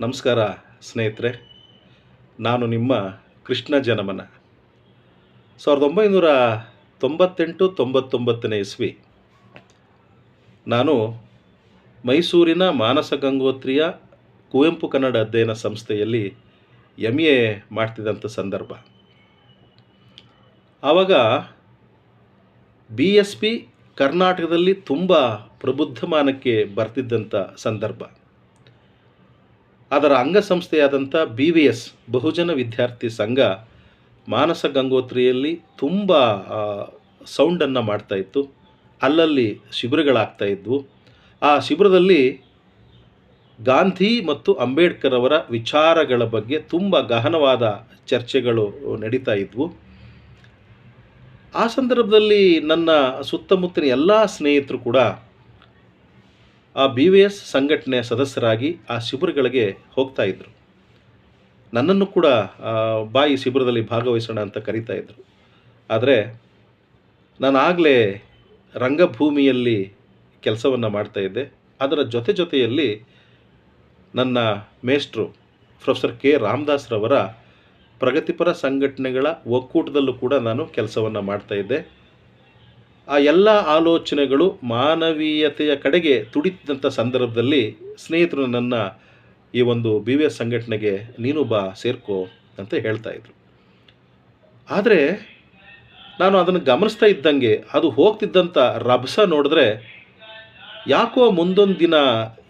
ನಮಸ್ಕಾರ ಸ್ನೇಹಿತರೆ. ನಾನು ನಿಮ್ಮ ಕೃಷ್ಣ ಜನಮನ. ಸಾವಿರದ ಒಂಬೈನೂರ ತೊಂಬತ್ತೆಂಟು ತೊಂಬತ್ತೊಂಬತ್ತನೇ ಇಸ್ವಿ ನಾನು ಮೈಸೂರಿನ ಮಾನಸ ಗಂಗೋತ್ರಿಯ ಕುವೆಂಪು ಕನ್ನಡ ಅಧ್ಯಯನ ಸಂಸ್ಥೆಯಲ್ಲಿ ಎಂ ಎ ಮಾಡ್ತಿದ್ದಂಥ ಸಂದರ್ಭ. ಆವಾಗ ಬಿ ಎಸ್ ಪಿ ಕರ್ನಾಟಕದಲ್ಲಿ ತುಂಬ ಪ್ರಬುದ್ಧಮಾನಕ್ಕೆ ಬರ್ತಿದ್ದಂಥ ಸಂದರ್ಭ. ಅದರ ಅಂಗಸಂಸ್ಥೆಯಾದಂಥ B V S Bahujan Vidyarthi Sangha ಮಾನಸ ಗಂಗೋತ್ರಿಯಲ್ಲಿ ತುಂಬ ಸೌಂಡನ್ನು ಮಾಡ್ತಾಯಿತ್ತು ಅಲ್ಲಲ್ಲಿ ಶಿಬಿರಗಳಾಗ್ತಾ ಇದ್ವು. ಆ ಶಿಬಿರದಲ್ಲಿ ಗಾಂಧಿ ಮತ್ತು ಅಂಬೇಡ್ಕರ್ ಅವರ ವಿಚಾರಗಳ ಬಗ್ಗೆ ತುಂಬ ಗಹನವಾದ ಚರ್ಚೆಗಳು ನಡೀತಾ ಇದ್ವು. ಆ ಸಂದರ್ಭದಲ್ಲಿ ನನ್ನ ಸುತ್ತಮುತ್ತಲಿನ ಎಲ್ಲ ಸ್ನೇಹಿತರು ಕೂಡ ಆ ಬಿ ವಿ ಎಸ್ ಸಂಘಟನೆಯ ಸದಸ್ಯರಾಗಿ ಆ ಶಿಬಿರಗಳಿಗೆ ಹೋಗ್ತಾ ಇದ್ದರು ನನ್ನನ್ನು ಕೂಡ ಬಾಯಿ ಶಿಬಿರದಲ್ಲಿ ಭಾಗವಹಿಸೋಣ ಅಂತ ಕರೀತಾ ಇದ್ದರು ಆದರೆ ನಾನು ಆಗಲೇ ರಂಗಭೂಮಿಯಲ್ಲಿ ಕೆಲಸವನ್ನು ಮಾಡ್ತಾ ಇದ್ದೆ. ಅದರ ಜೊತೆ ಜೊತೆಯಲ್ಲಿ ನನ್ನ ಮೇಷ್ಟ್ರು ಪ್ರೊಫೆಸರ್ ಕೆ ರಾಮದಾಸ್ರವರ ಪ್ರಗತಿಪರ ಸಂಘಟನೆಗಳ ಒಕ್ಕೂಟದಲ್ಲೂ ಕೂಡ ನಾನು ಕೆಲಸವನ್ನು ಮಾಡ್ತಾ ಇದ್ದೆ. ಆ ಎಲ್ಲ ಆಲೋಚನೆಗಳು ಮಾನವೀಯತೆಯ ಕಡೆಗೆ ತುಡಿತಿದ್ದಂಥ ಸಂದರ್ಭದಲ್ಲಿ ಸ್ನೇಹಿತರು ನನ್ನ ಈ ಒಂದು ಬಿ ವಿ ಎಸ್ ಸಂಘಟನೆಗೆ ನೀನು ಬಾ ಸೇರ್ಕೋ ಅಂತ ಹೇಳ್ತಾ ಇದ್ರು. ಆದರೆ ನಾನು ಅದನ್ನು ಗಮನಿಸ್ತಾ ಇದ್ದಂಗೆ ಅದು ಹೋಗ್ತಿದ್ದಂಥ ರಭಸ ನೋಡಿದ್ರೆ ಯಾಕೋ ಮುಂದೊಂದು ದಿನ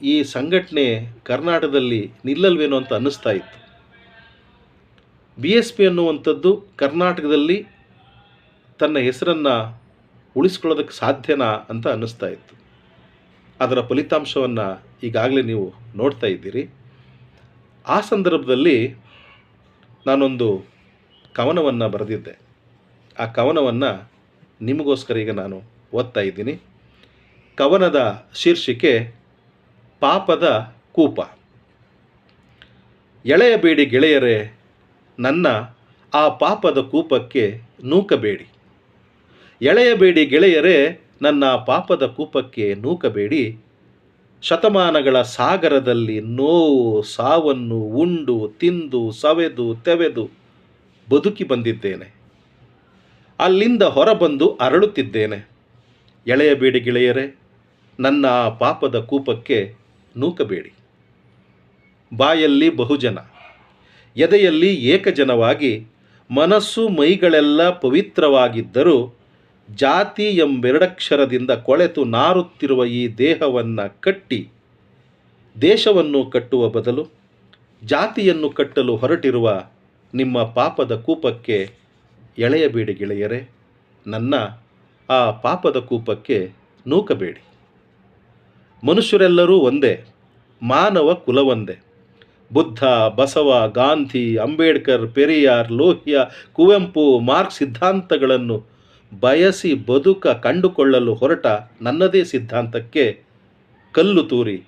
ಈ ಸಂಘಟನೆ ಕರ್ನಾಟಕದಲ್ಲಿ ನಿಲ್ಲಲ್ವೇನೋ ಅಂತ ಅನ್ನಿಸ್ತಾ ಇತ್ತು. ಬಿ ಎಸ್ ಪಿ ಅನ್ನುವಂಥದ್ದು ಕರ್ನಾಟಕದಲ್ಲಿ ತನ್ನ ಹೆಸರನ್ನು ಉಳಿಸ್ಕೊಳ್ಳೋದಕ್ಕೆ ಸಾಧ್ಯನಾ ಅಂತ ಅನ್ನಿಸ್ತಾ ಇತ್ತು. ಅದರ ಫಲಿತಾಂಶವನ್ನು ಈಗಾಗಲೇ ನೀವು ನೋಡ್ತಾ ಇದ್ದೀರಿ. ಆ ಸಂದರ್ಭದಲ್ಲಿ ನಾನೊಂದು ಕವನವನ್ನು ಬರೆದಿದ್ದೆ. ಆ ಕವನವನ್ನು ನಿಮಗೋಸ್ಕರ ಈಗ ನಾನು ಓದ್ತಾ ಇದ್ದೀನಿ. ಕವನದ ಶೀರ್ಷಿಕೆ ಪಾಪದ ಕೂಪ. ಎಳೆಯಬೇಡಿ ಗೆಳೆಯರೇ, ನನ್ನ ಆ ಪಾಪದ ಕೂಪಕ್ಕೆ ನೂಕಬೇಡಿ. ಎಳೆಯಬೇಡಿ ಗೆಳೆಯರೇ, ನನ್ನ ಪಾಪದ ಕೂಪಕ್ಕೆ ನೂಕಬೇಡಿ. ಶತಮಾನಗಳ ಸಾಗರದಲ್ಲಿ ನೋವು, ಸಾವನ್ನು ಉಂಡು, ತಿಂದು, ಸವೆದು, ತೆವೆದು ಬದುಕಿ ಬಂದಿದ್ದೇನೆ. ಅಲ್ಲಿಂದ ಹೊರಬಂದು ಅರಳುತ್ತಿದ್ದೇನೆ. ಎಳೆಯಬೇಡಿ ಗೆಳೆಯರೇ, ನನ್ನ ಪಾಪದ ಕೂಪಕ್ಕೆ ನೂಕಬೇಡಿ. ಬಾಯಲ್ಲಿ ಬಹುಜನ, ಎದೆಯಲ್ಲಿ ಏಕಜನವಾಗಿ, ಮನಸ್ಸು ಮೈಗಳೆಲ್ಲ ಪವಿತ್ರವಾಗಿದ್ದರೂ ಜಾತಿ ಎಂಬೆರಡಕ್ಷರದಿಂದ ಕೊಳೆತು ನಾರುತ್ತಿರುವ ಈ ದೇಹವನ್ನು ಕಟ್ಟಿ ದೇಶವನ್ನು ಕಟ್ಟುವ ಬದಲು ಜಾತಿಯನ್ನು ಕಟ್ಟಲು ಹೊರಟಿರುವ ನಿಮ್ಮ ಪಾಪದ ಕೂಪಕ್ಕೆ ಎಳೆಯಬೇಡಿ ಗೆಳೆಯರೆ. ನನ್ನ ಆ ಪಾಪದ ಕೂಪಕ್ಕೆ ನೂಕಬೇಡಿ. ಮನುಷ್ಯರೆಲ್ಲರೂ ಒಂದೇ, ಮಾನವ ಕುಲವೊಂದೇ. ಬುದ್ಧ, ಬಸವ, ಗಾಂಧಿ, ಅಂಬೇಡ್ಕರ್, ಪೆರಿಯಾರ್, ಲೋಹಿಯಾ, ಕುವೆಂಪು, ಮಾರ್ಕ್ಸ್ ಸಿದ್ಧಾಂತಗಳನ್ನು ಬಯಸಿ ಬದುಕ ಕಂಡುಕೊಳ್ಳಲು ಹೊರಟ ನನ್ನದೇ ಸಿದ್ಧಾಂತಕ್ಕೆ ಕಲ್ಲು ತೂರಿ.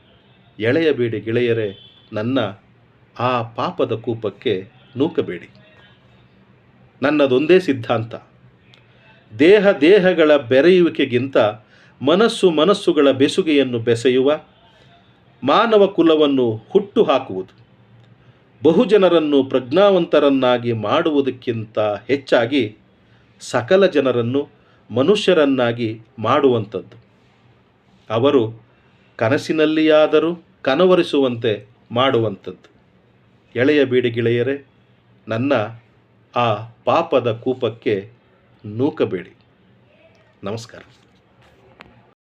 ಎಳೆಯಬೇಡಿ ಗೆಳೆಯರೇ, ನನ್ನ ಆ ಪಾಪದ ಕೂಪಕ್ಕೆ ನೂಕಬೇಡಿ. ನನ್ನದೊಂದೇ ಸಿದ್ಧಾಂತ. ದೇಹ ದೇಹಗಳ ಬೆರೆಯುವಿಕೆಗಿಂತ ಮನಸ್ಸು ಮನಸ್ಸುಗಳ ಬೆಸುಗೆಯನ್ನು ಬೆಸೆಯುವ, ಮಾನವ ಕುಲವನ್ನು ಹುಟ್ಟು ಹಾಕುವುದು ಬಹುಜನರನ್ನು ಪ್ರಜ್ಞಾವಂತರನ್ನಾಗಿ ಮಾಡುವುದಕ್ಕಿಂತ ಹೆಚ್ಚಾಗಿ ಸಕಲ ಜನರನ್ನು ಮನುಷ್ಯರನ್ನಾಗಿ ಮಾಡುವಂಥದ್ದು. ಅವರು ಕನಸಿನಲ್ಲಿಯಾದರೂ ಕನವರಿಸುವಂತೆ ಮಾಡುವಂಥದ್ದು. ಎಳೆಯ ಬೀಡಿ ಗೆಳೆಯರೇ, ನನ್ನ ಆ ಪಾಪದ ಕೂಪಕ್ಕೆ ನೂಕಬೇಡಿ. ನಮಸ್ಕಾರ.